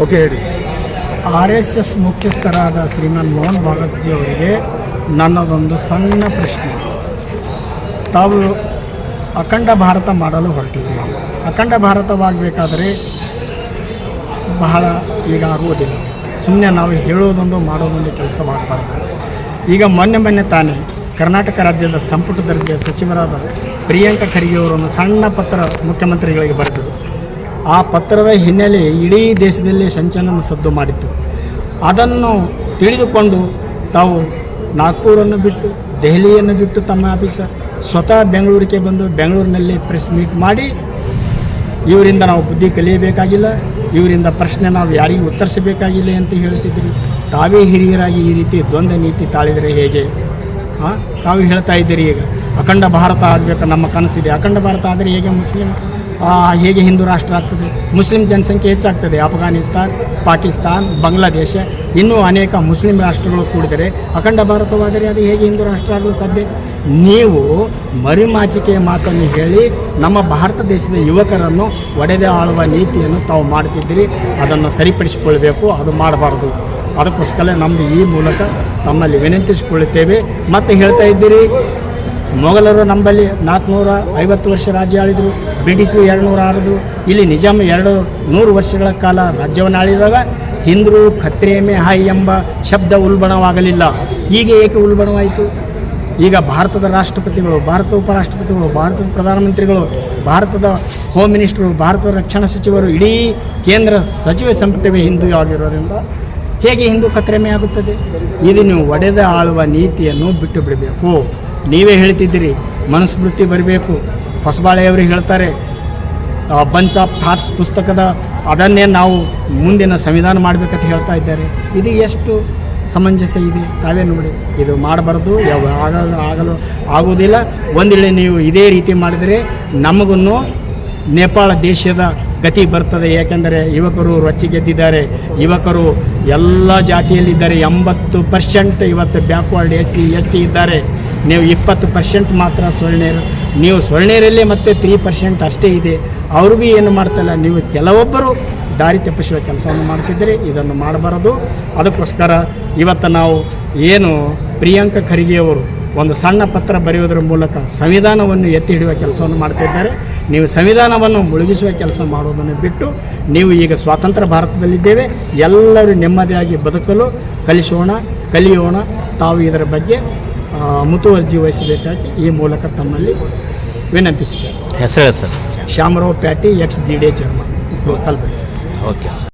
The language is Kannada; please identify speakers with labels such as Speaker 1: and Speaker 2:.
Speaker 1: ಓಕೆ, ಹೇಳಿ.
Speaker 2: ಆರ್ ಎಸ್ ಎಸ್ ಮುಖ್ಯಸ್ಥರಾದ ಶ್ರೀಮಾನ್ ಮೋಹನ್ ಭಾಗವತ್ಜಿ ಅವರಿಗೆ ನನ್ನದೊಂದು ಸಣ್ಣ ಪ್ರಶ್ನೆ. ತಾವು ಅಖಂಡ ಭಾರತ ಮಾಡಲು ಹೊರಟಿದ್ದೀರಿ. ಅಖಂಡ ಭಾರತವಾಗಬೇಕಾದರೆ ಬಹಳ ಈಗ ಆಗುವುದಿಲ್ಲ. ಸುಮ್ಮನೆ ನಾವು ಹೇಳೋದೊಂದು ಮಾಡೋದೊಂದು ಕೆಲಸ ಮಾಡಬಾರ್ದು. ಈಗ ಮೊನ್ನೆ ಮೊನ್ನೆ ತಾನೇ ಕರ್ನಾಟಕ ರಾಜ್ಯದ ಸಂಪುಟ ದರ್ಜೆಯ ಸಚಿವರಾದ ಪ್ರಿಯಾಂಕ ಖರ್ಗೆ ಅವರನ್ನು ಸಣ್ಣ ಪತ್ರ ಮುಖ್ಯಮಂತ್ರಿಗಳಿಗೆ ಬರೆದರು ಆ ಪತ್ರದ ಹಿನ್ನೆಲೆ ಇಡೀ ದೇಶದಲ್ಲಿ ಸಂಚಲನ ಸದ್ದು ಮಾಡಿತ್ತು. ಅದನ್ನು ತಿಳಿದುಕೊಂಡು ತಾವು ನಾಗ್ಪುರನ್ನು ಬಿಟ್ಟು, ದೆಹಲಿಯನ್ನು ಬಿಟ್ಟು ತಮ್ಮ ಆಫೀಸ ಸ್ವತಃ ಬೆಂಗಳೂರಿಗೆ ಬಂದು ಬೆಂಗಳೂರಿನಲ್ಲಿ ಪ್ರೆಸ್ ಮೀಟ್ ಮಾಡಿ, ಇವರಿಂದ ನಾವು ಬುದ್ಧಿ ಕಲಿಯಬೇಕಾಗಿಲ್ಲ, ಇವರಿಂದ ಪ್ರಶ್ನೆ ನಾವು ಯಾರಿಗೂ ಉತ್ತರಿಸಬೇಕಾಗಿಲ್ಲ ಅಂತ ಹೇಳ್ತಿದ್ರಿ. ತಾವೇ ಹಿರಿಯರಾಗಿ ಈ ರೀತಿ ದ್ವಂದ್ವ ನೀತಿ ತಾಳಿದರೆ ಹೇಗೆ? ತಾವು ಹೇಳ್ತಾ ಇದ್ದೀರಿ ಈಗ. ಅಖಂಡ ಭಾರತ ಆಗಬೇಕು ನಮ್ಮ ಕನಸಿದೆ. ಅಖಂಡ ಭಾರತ ಆದರೆ ಹೇಗೆ ಮುಸ್ಲಿಂ? ಹೇಗೆ ಹಿಂದೂ ರಾಷ್ಟ್ರ ಆಗ್ತದೆ? ಮುಸ್ಲಿಂ ಜನಸಂಖ್ಯೆ ಹೆಚ್ಚಾಗ್ತದೆ. ಅಫ್ಘಾನಿಸ್ತಾನ್ ಪಾಕಿಸ್ತಾನ್, ಬಾಂಗ್ಲಾದೇಶ. ಇನ್ನೂ ಅನೇಕ ಮುಸ್ಲಿಂ ರಾಷ್ಟ್ರಗಳು ಕೂಡಿದರೆ ಅಖಂಡ ಭಾರತವಾದರೆ ಅದು ಹೇಗೆ ಹಿಂದೂ ರಾಷ್ಟ್ರ ಆಗಲು ಸಾಧ್ಯ? ನೀವು ಮರಿಮಾಚಿಕೆಯ ಮಾತನ್ನು ಹೇಳಿ ನಮ್ಮ ಭಾರತ ದೇಶದ ಯುವಕರನ್ನು ಒಡೆದೇ ಆಳುವ ನೀತಿಯನ್ನು ತಾವು ಮಾಡ್ತಿದ್ದೀರಿ ಅದನ್ನು ಸರಿಪಡಿಸಿಕೊಳ್ಬೇಕು. ಅದು ಮಾಡಬಾರ್ದು. ಅದಕ್ಕೋಸ್ಕರ ನಮ್ಮದು ಈ ಮೂಲಕ ತಮ್ಮಲ್ಲಿ ವಿನಂತಿಸಿಕೊಳ್ಳುತ್ತೇವೆ. ಮತ್ತು ಹೇಳ್ತಾ ಇದ್ದೀರಿ, ಮೊಘಲರು ನಂಬಲ್ಲಿ ನಾಲ್ಕುನೂರ ಐವತ್ತು ವರ್ಷ ರಾಜ್ಯ ಆಳಿದರು, ಬ್ರಿಟಿಷರು ಎರಡು ನೂರ ಆರಿದ್ರು ಇಲ್ಲಿ ನಿಜಾಮ್ ಎರಡು ನೂರು ವರ್ಷಗಳ ಕಾಲ ರಾಜ್ಯವನ್ನು ಆಳಿದಾಗ ಹಿಂದ್ರು ಖತ್ರೇಮೆ ಹಾಯ್ ಎಂಬ ಶಬ್ದ ಉಲ್ಬಣವಾಗಲಿಲ್ಲ. ಈಗ ಏಕೆ ಉಲ್ಬಣವಾಯಿತು? ಈಗ ಭಾರತದ ರಾಷ್ಟ್ರಪತಿಗಳು ಭಾರತ ಉಪರಾಷ್ಟ್ರಪತಿಗಳು, ಭಾರತದ ಪ್ರಧಾನಮಂತ್ರಿಗಳು, ಭಾರತದ ಹೋಮ್ ಮಿನಿಸ್ಟರು ಭಾರತದ ರಕ್ಷಣಾ ಸಚಿವರು, ಇಡೀ ಕೇಂದ್ರ ಸಚಿವ ಸಂಪುಟವೇ ಹಿಂದೂ ಆಗಿರೋದ್ರಿಂದ ಹೇಗೆ ಹಿಂದೂ ಕತ್ರಮೆ ಆಗುತ್ತದೆ? ಇದು ನೀವು ಒಡೆದ ಆಳುವ ನೀತಿಯನ್ನು ಬಿಟ್ಟು ಬಿಡಬೇಕು. ನೀವೇ ಹೇಳ್ತಿದ್ದೀರಿ, ಮನುಸ್ಮೃತಿ ಬರಬೇಕು. ಹೊಸಬಾಳೆಯವರು ಹೇಳ್ತಾರೆ ಬಂಚ್ ಆಫ್ ಥಾಟ್ಸ್ ಪುಸ್ತಕದ ಅದನ್ನೇ ನಾವು ಮುಂದಿನ ಸಂವಿಧಾನ ಮಾಡಬೇಕಂತ ಹೇಳ್ತಾ ಇದ್ದಾರೆ. ಇದು ಎಷ್ಟು ಸಮಂಜಸ ಇದೆ? ತಾವೇ ನೋಡಿ. ಇದು ಮಾಡಬಾರ್ದು, ಯಾವ ಆಗಲು ಆಗಲು ಆಗುವುದಿಲ್ಲ. ಒಂದಿಳೆ ನೀವು ಇದೇ ರೀತಿ ಮಾಡಿದರೆ ನಮಗೂ ನೇಪಾಳ ದೇಶದ ಗತಿ ಬರ್ತದೆ. ಏಕೆಂದರೆ ಯುವಕರು ರೊಚ್ಚಿಗೆದ್ದಿದ್ದಾರೆ. ಯುವಕರು ಎಲ್ಲ ಜಾತಿಯಲ್ಲಿದ್ದಾರೆ. ಎಂಬತ್ತು ಪರ್ಸೆಂಟ್ ಇವತ್ತು backward S C, S T ಇದ್ದಾರೆ. ನೀವು ಇಪ್ಪತ್ತು ಪರ್ಸೆಂಟ್ ಮಾತ್ರ ಸೊಳ್ಳೆಯರು ನೀವು ಸೊಳ್ಳೆಯರಲ್ಲೇ ಮತ್ತೆ ತ್ರೀ ಪರ್ಸೆಂಟ್ ಅಷ್ಟೇ ಇದೆ. ಅವರು ಭೀ ಏನು ಮಾಡ್ತಲ್ಲ, ನೀವು ಕೆಲವೊಬ್ಬರು ದಾರಿ ತಪ್ಪಿಸುವ ಕೆಲಸವನ್ನು ಮಾಡ್ತಿದ್ದರೆ. ಇದನ್ನು ಮಾಡಬಾರದು. ಅದಕ್ಕೋಸ್ಕರ ಇವತ್ತು ನಾವು ಏನು ಪ್ರಿಯಾಂಕ ಖರ್ಗೆಯವರು ಒಂದು ಸಣ್ಣ ಪತ್ರ ಬರೆಯುವುದರ ಮೂಲಕ ಸಂವಿಧಾನವನ್ನು ಎತ್ತಿ ಹಿಡಿಯುವ ಕೆಲಸವನ್ನು ಮಾಡ್ತಿದ್ದಾರೆ. ನೀವು ಸಂವಿಧಾನವನ್ನು ಮುಳುಗಿಸುವ ಕೆಲಸ ಮಾಡುವುದನ್ನು ಬಿಟ್ಟು ನೀವು ಈಗ ಸ್ವಾತಂತ್ರ್ಯ ಭಾರತದಲ್ಲಿದ್ದೇವೆ. ಎಲ್ಲರೂ ನೆಮ್ಮದಿಯಾಗಿ ಬದುಕಲು ಕಲಿಸೋಣ ಕಲಿಯೋಣ. ತಾವು ಇದರ ಬಗ್ಗೆ ಮುತುವರ್ಜಿ ವಹಿಸಬೇಕಾಗಿ ಈ ಮೂಲಕ ತಮ್ಮಲ್ಲಿ ವಿನಂತಿಸುತ್ತೇವೆ
Speaker 3: ಹೆಸರು sir?
Speaker 2: Shyamrao Pyati X G D Kalaburagi
Speaker 3: okay sir.